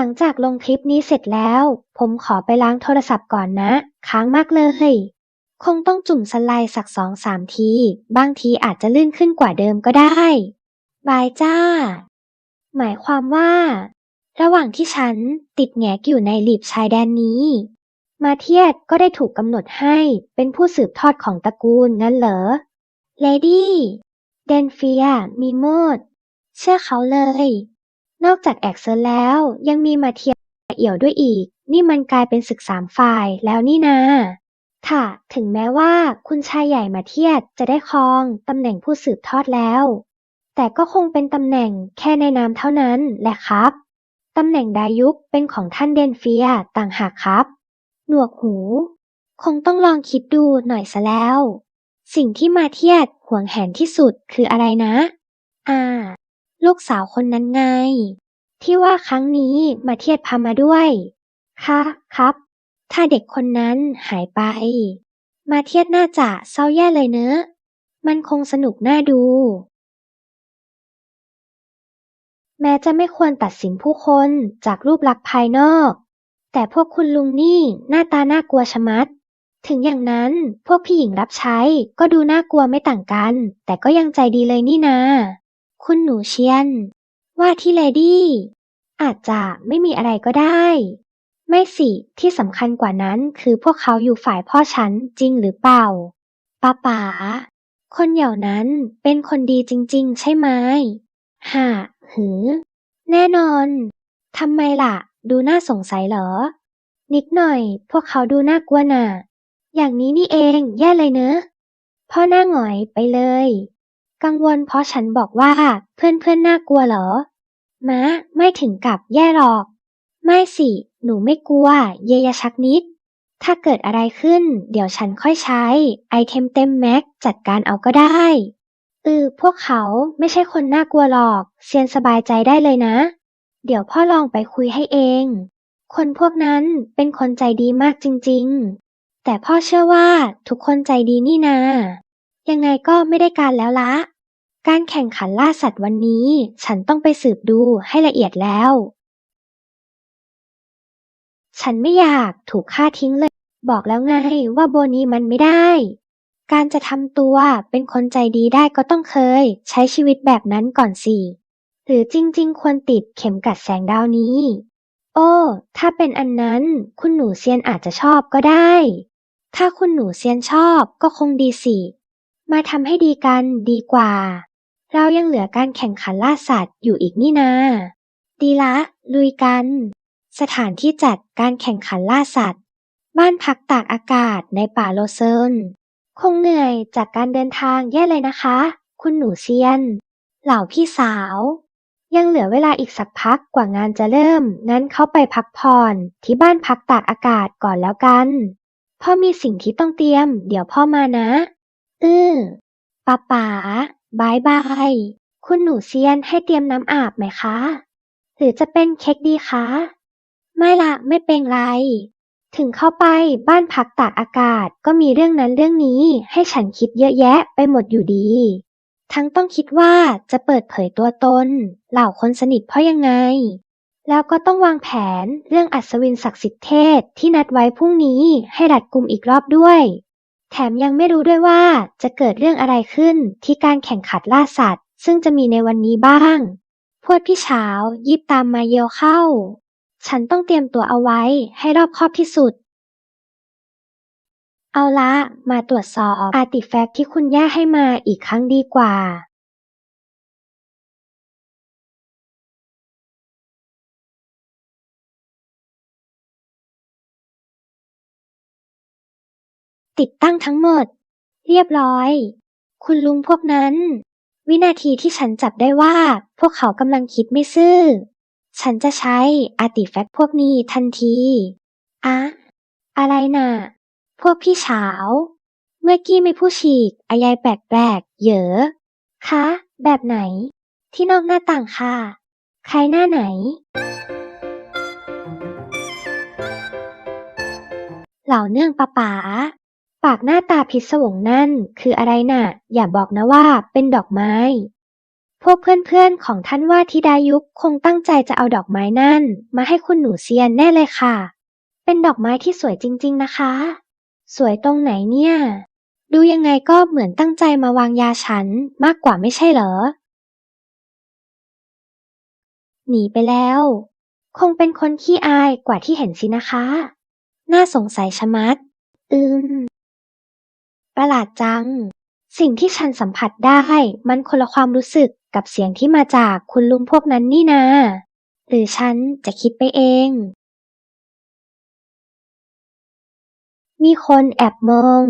หลังจากลงคลิปนี้เสร็จแล้ว ผมขอไปล้างโทรศัพท์ก่อนนะ ค้างมากเลย คงต้องจุ่มสไลด์สักสองสามที บางทีอาจจะลื่นขึ้นกว่าเดิมก็ได้ บายจ้า หมายความว่า ระหว่างที่ฉันติดแงกอยู่ในหลีบชายแดนนี้ มาเทียดก็ได้ถูกกำหนดให้เป็นผู้สืบทอดของตระกูลงั้นเหรอ เลดี้ เดนเฟีย มีโมด เชื่อเขาเลย นอกจากแอกเซอร์แล้วยังมีมาเทียเอี่ยวด้วยอีก นี่มันกลายเป็นศึกสามฝ่ายแล้วนี่นาค่ะ ถึงแม้ว่าคุณชายใหญ่มาเทียดจะได้ครองตำแหน่งผู้สืบทอดแล้ว แต่ก็คงเป็นตำแหน่งแค่ในนามเท่านั้นแหละครับตำแหน่งดายุคเป็นของท่านเดนเฟียต่างหากครับ หนวกหู คงต้องลองคิดดูหน่อยซะแล้ว สิ่งที่มาเทียดห่วงแหนที่สุดคืออะไรนะ อ่า ลูกสาวคนนั้นไง ที่ว่าครั้งนี้มาเทียดพามาด้วย ค่ะครับ ถ้าเด็กคนนั้นหายไป มาเทียดน่าจะเศร้าแย่เลยเนอะ มันคงสนุกน่าดู แม้จะไม่ควรตัดสินผู้คนจากรูปลักษณ์ภายนอก แต่พวกคุณลุงนี่หน้าตาน่ากลัวชะมัดถึงอย่างนั้นพวกพี่หญิงรับใช้ก็ดูน่ากลัวไม่ต่างกัน แต่ก็ยังใจดีเลยนี่นา คุณหนูเชียน ว่าที่เลดี้ อาจจะไม่มีอะไรก็ได้ ไม่สิที่สำคัญกว่านั้นคือพวกเขาอยู่ฝ่ายพ่อฉันจริงหรือเปล่าป้าป๋าคนเหล่านั้นเป็นคนดีจริง ๆ ใช่ไหมฮ่าหือ แน่นอนทำไมล่ะ ดูน่าสงสัยเหรอ นิดหน่อย พวกเขาดูน่ากลัวน่ะ อย่างนี้นี่เอง แย่เลยเนอะพ่อหน้าหงอยไปเลย กังวลเพราะฉันบอกว่า เพื่อนเพื่อนๆน่ากลัวเหรอ มะ ไม่ถึงกับแย่หรอก ไม่สิ หนูไม่กลัว เยยชักนิด ถ้าเกิดอะไรขึ้น เดี๋ยวฉันค่อยใช้ ไอเทมเต็มแม็กจัดการเอาก็ได้เออพวกเขาไม่ใช่คนน่ากลัวหรอก เซียนสบายใจได้เลยนะ เดี๋ยวพ่อลองไปคุยให้เอง คนพวกนั้นเป็นคนใจดีมากจริง ๆ แต่พ่อเชื่อว่าทุกคนใจดีนี่นา ยังไงก็ไม่ได้การแล้วละ การแข่งขันล่าสัตว์วันนี้ ฉันต้องไปสืบดูให้ละเอียดแล้ว ฉันไม่อยากถูกฆ่าทิ้งเลย บอกแล้วไงว่าโบนี้มันไม่ได้ การจะทำตัวเป็นคนใจดีได้ก็ต้องเคย ใช้ชีวิตแบบนั้นก่อนสิหรือจริง ๆ ควรติดเข็มกัดแสงดาวนี้ โอ้ ถ้าเป็นอันนั้น คุณหนูเซียนอาจจะชอบก็ได้ ถ้าคุณหนูเซียนชอบก็คงดีสิ มาทำให้ดีกันดีกว่า เรายังเหลือการแข่งขันล่าสัตว์อยู่อีกนี่นา ดีละ ลุยกัน สถานที่จัดการแข่งขันล่าสัตว์ บ้านพักตากอากาศในป่าโลเซินคงเหนื่อยจากการเดินทางแย่เลยนะคะ คุณหนูเซียน เหล่าพี่สาว ยังเหลือเวลาอีกสักพักกว่างานจะเริ่ม งั้นเข้าไปพักผ่อนที่บ้านพักตากอากาศก่อนแล้วกัน พ่อมีสิ่งที่ต้องเตรียม เดี๋ยวพ่อมานะ อือป้าป๋าบายบาย คุณหนูเซียนให้เตรียมน้ำอาบไหมคะ หรือจะเป็นเค้กดีคะ ไม่ละไม่เป็นไร ถึงเข้าไปบ้านพักตากอากาศก็มีเรื่องนั้นเรื่องนี้ให้ฉันคิดเยอะแยะไปหมดอยู่ดี ทั้งต้องคิดว่าจะเปิดเผยตัวตน เหล่าคนสนิทเพราะยังไง แล้วก็ต้องวางแผนเรื่องอัศวินศักดิ์สิทธิ์เทศที่นัดไว้พรุ่งนี้ให้รัดกุมอีกรอบด้วย แถมยังไม่รู้ด้วยว่าจะเกิดเรื่องอะไรขึ้นที่การแข่งขันล่าสัตว์ ซึ่งจะมีในวันนี้บ้าง พวดพี่เช้ายิบตามมาเยลเข้า ฉันต้องเตรียมตัวเอาไว้ให้รอบคอบที่สุด เอาละ มาตรวจสอบอาร์ติแฟกต์ที่คุณย่าให้มาอีกครั้งดีกว่า ติดตั้งทั้งหมด เรียบร้อย คุณลุงพวกนั้น วินาทีที่ฉันจับได้ว่าพวกเขากำลังคิดไม่ซื่อ ฉันจะใช้อาร์ติแฟกต์พวกนี้ทันทีอะอะไรน่ะ พวกพี่เฉาเมื่อกี้ไม่ผู้ฉีกอายายแปลกๆ เหยอคะ แบบไหน ที่นอกหน้าต่างค่ะ ใครหน้าไหนเหล่าเนื่องปะป๋า ปากหน้าตาพิศวงนั่นคืออะไรน่ะ อย่าบอกนะว่าเป็นดอกไม้ พวกเพื่อนๆของท่านว่าธิดายุคคงตั้งใจจะเอาดอกไม้นั่น มาให้คุณหนูเซียนแน่เลยค่ะ เป็นดอกไม้ที่สวยจริง ๆนะคะ สวยตรงไหนเนี่ย ดูยังไงก็เหมือนตั้งใจมาวางยาฉันมากกว่าไม่ใช่เหรอ หนีไปแล้ว คงเป็นคนขี้อายกว่าที่เห็นสินะคะ น่าสงสัยชะมัด อืม ประหลาดจัง สิ่งที่ฉันสัมผัสได้มันคนละความรู้สึกกับเสียงที่มาจากคุณลุงพวกนั้นนี่นา หรือฉันจะคิดไปเอง มีคนแอบมอง